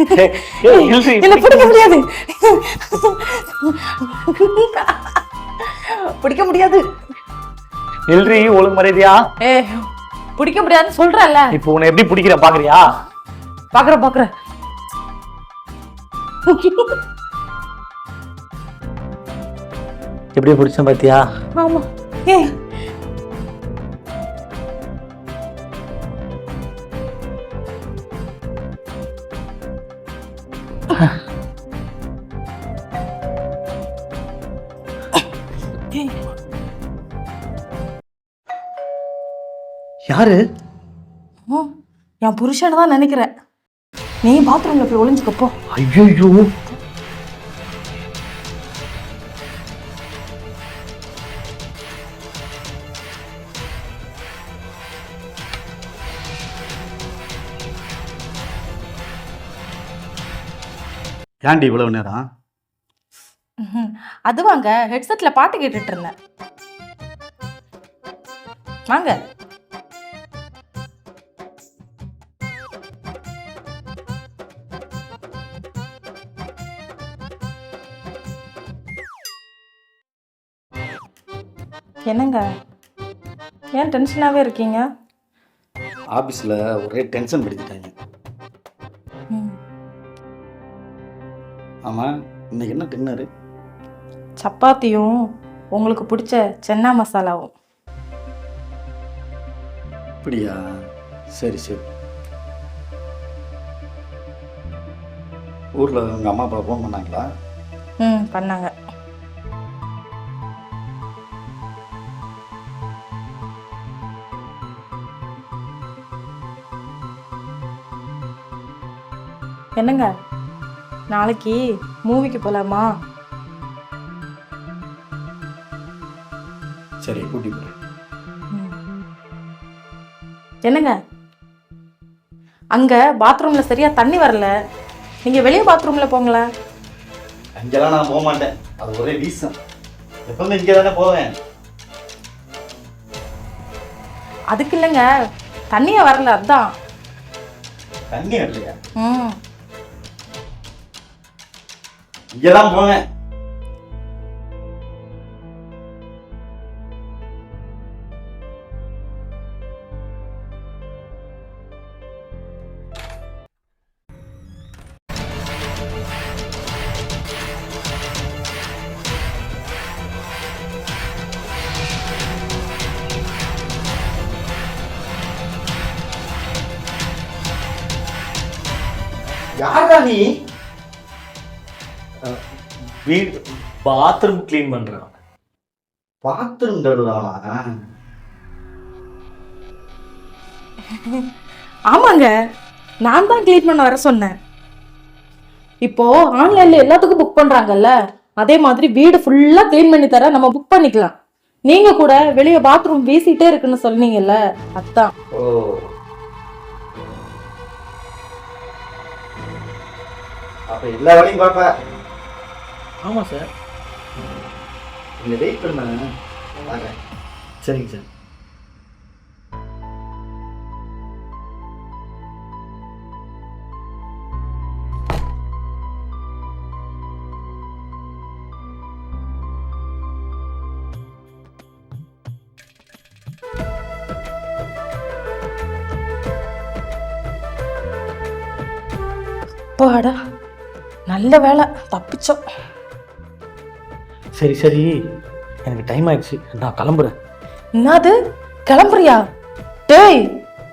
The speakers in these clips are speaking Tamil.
என்ன பிடிக்க முடியாது. பிடிக்க முடியாது. இல்ரி ஒழுங்கு மரியாதையா? ஏ பிடிக்க முடியாதுன்னு சொல்றேன்ல இப்போ உன்னை எப்படி பிடிக்கிறேன் பாக்குறியா? பாக்குறேன் பாக்குறேன். எப்படி பிடிச்சேன் பாத்தியா? ஆமா. ஏ யாரு? என் புருஷனை தான் நினைக்கிறேன். நீ பாத்ரூம்ல போய் ஒளிஞ்சுக்க போ ஐயோ ஏன்டி இவ்வளவு நேரம். அது வாங்க ஹெட்செட்ல பாட்டு கேட்டுட்டு இருந்தேன். வாங்க. என்னங்க? ஏன் டென்ஷனாவே இருக்கீங்க? ஆபீஸ்ல ஒரே டென்ஷன் படுத்திட்டாங்க ஆமா இன்னைக்கு என்ன டின்னரு? சப்பாத்தியும் உங்களுக்கு பிடிச்ச சென்னா மசாலாவும். அப்படியா? சரி சரி. ஊர்ல உங்க அம்மா அப்பா ஃபோன் பண்ணாங்களா? ம் பண்ணாங்க. என்னங்க? நாளைக்கு மூவிக்கு போலாமா? சரி கூட்டி என்னங்க? அங்க பாத்ரூம்ல சரியா தண்ணி வரல. நீங்க வெளியே பாத்ரூம்ல போங்களேன் அங்கெல்லாம் நான் போக மாட்டேன். அது ஒரே வீசம் எப்பவுமே இங்கே தானே போவேன். அதுக்கு இல்லைங்க தண்ணியே வரல அதான். தண்ணி வரலையா? ம். இங்கே தான் போவேன் யாரா நீ வீடு பாத்ரூம் க்ளீன் பண்றேன் பாத்ரூம் ஆமாங்க. நான் தான் க்ளீன் பண்ண வர சொன்னேன். இப்போ ஆன்லைன்ல எல்லாத்துக்கும் புக் பண்றாங்கல்ல? அதே மாதிரி வீடு ஃபுல்லா க்ளீன் பண்ணி தர நம்ம புக் பண்ணிக்கலாம். நீங்க கூட வெளியே பாத்ரூம் வீசிட்டே இருக்குன்னு சொன்னீங்கல்ல? அதான். ஓ. அப்ப எல்லா வேலையும் பார்ப்ப ஆமா சார். இங்க வெயிட் பண்ண வாங்க சரிங்க சார். அப்பாடா நல்ல வேலை தப்பிச்சோம். சரி சரி. எனக்கு டைம் ஆயிடுச்சு. நான் கிளம்புறேன். என்னது? கிளம்புறியா? டேய்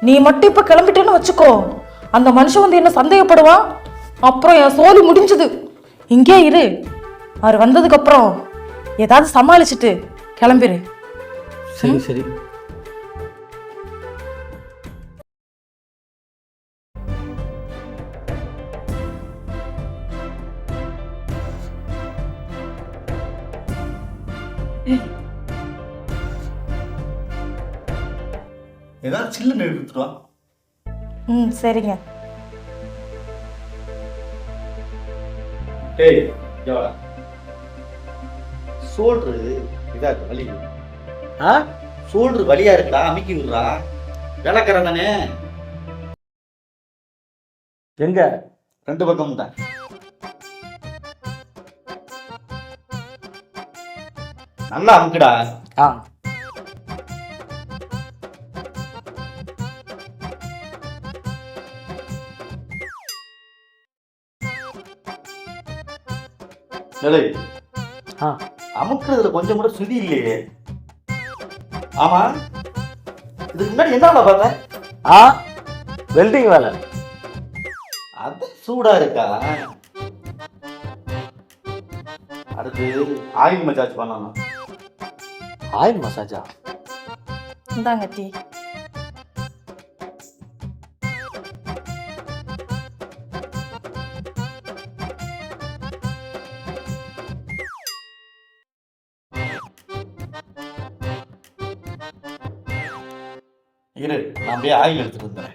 நீ மட்டும் இப்ப கிளம்பிட்டேன்னு வச்சுக்கோ. அந்த மனுஷன் வந்து என்ன சந்தேகப்படுவான் அப்புறம் என் சோலி முடிஞ்சது. இங்கே இரு. அவர் வந்ததுக்கு அப்புறம் ஏதாவது சமாளிச்சுட்டு கிளம்பிரு. சரி சரி. ஏதாவது சில்லுன்னு எடுத்துட்டு வா. ம் சரிங்க. டேய் எவ்வளோ சோல்ட்ரு இதா இருக்கு வலி. ஆ? சோல்ட்ரு வலியா இருக்குடா அமுக்கி விடுறா. வேலைக்காரன் தானே எங்க? ரெண்டு பக்கமும் தான். நல்லா அமுக்குடா. ஆ. டேய், ஆ. அமுக்குறதுல கொஞ்சம் கூட சுதி இல்லையே. ஆமா. இதுக்கு முன்னாடி என்ன பார்த்தேன் ஆ. வெல்டிங் வேலை. அது சூடா இருக்கா? அடுத்து ஆயில் மசாஜ் பண்ணணும். ஆயில் மசாஜா இந்தாங்க டீ இரு நான் அப்படியே ஆயில் எடுத்துட்டு வந்துடுறேன்.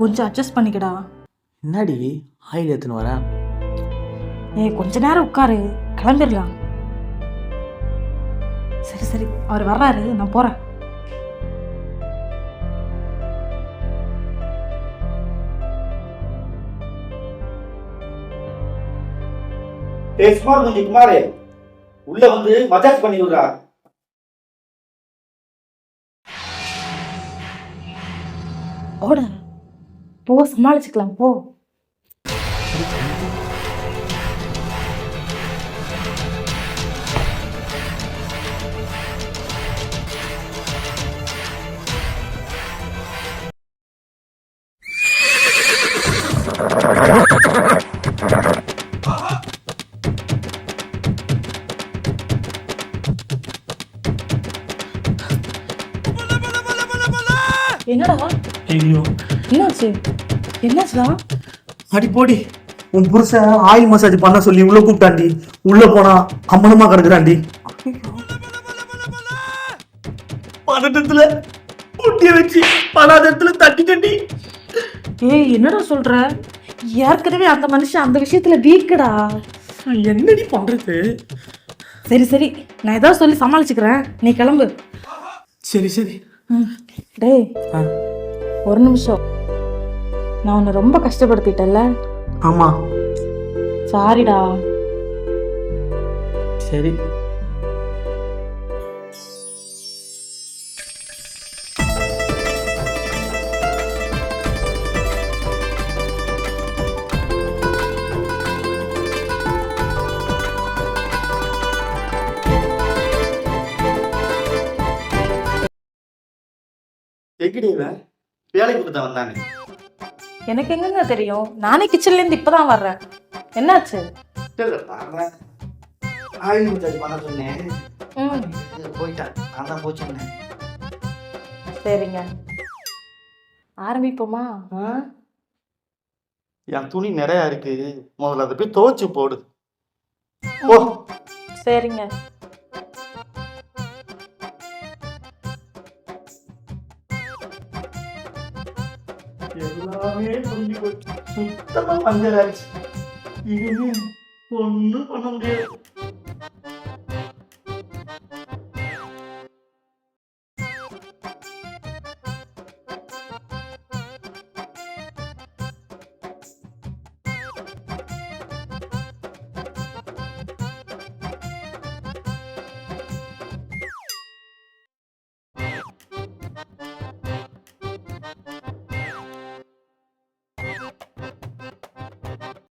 கொஞ்சம் அட்ஜஸ்ட் பண்ணிக்கடா. என்னடி ஆயில் எடுத்துன்னு வரேன். கொஞ்ச நேரம் உட்காரு. கிளம்பிடலாம். சரி சரி. அவர் வர்றாரு. நான் போறேன். ஏய் சுமார் கொஞ்சம் குமாரே உள்ள வந்து மசாஜ் பண்ணி விடுறா. ஓட. போ சமாளிச்சுக்கலாம். போ. என்னாச்சுடா அடி போடி உன் புருஷன் ஆயில் மசாஜ் பண்ண சொல்லி உள்ள கூப்பிட்டாண்டி உள்ள போனா அம்மனமா கிடக்குறாண்டி பதட்டத்துல முட்டிய வச்சு பலாதத்துல தட்டி தட்டி ஏய் என்னடா சொல்ற? ஏற்கனவே அந்த மனுஷன் அந்த விஷயத்துல வீக்குடா. என்னடி பண்றது? சரி சரி. நான் ஏதாவது சொல்லி சமாளிச்சுக்கிறேன். நீ கிளம்பு. சரி சரி. டேய் ஒரு நிமிஷம். நான் உன்னை ரொம்ப கஷ்டப்படுத்திட்டேன்ல. ஆமா. சாரிடா சரி. எங்கடி இவன்? வேலைக்கு கொடுத்த வந்தானே எனக்கு எங்கங்க தெரியும்? நானே கிச்சன்ல இருந்து இப்பதான் வர்றேன். என்னாச்சு. ஆயில் மசாஜ் பண்ண சொன்னேன். ம். இது போயிட்டான் நான் தான் போய் சொன்னேன். சரிங்க. ஆரம்பிப்போமா? என் துணி நிறைய இருக்கு. முதல்ல அதை போய் துவைச்சு போடு. ஓ சரிங்க. சுத்தமா மஞ்சள் ஆச்சு இனிமே ஒண்ணும் பண்ண முடியாது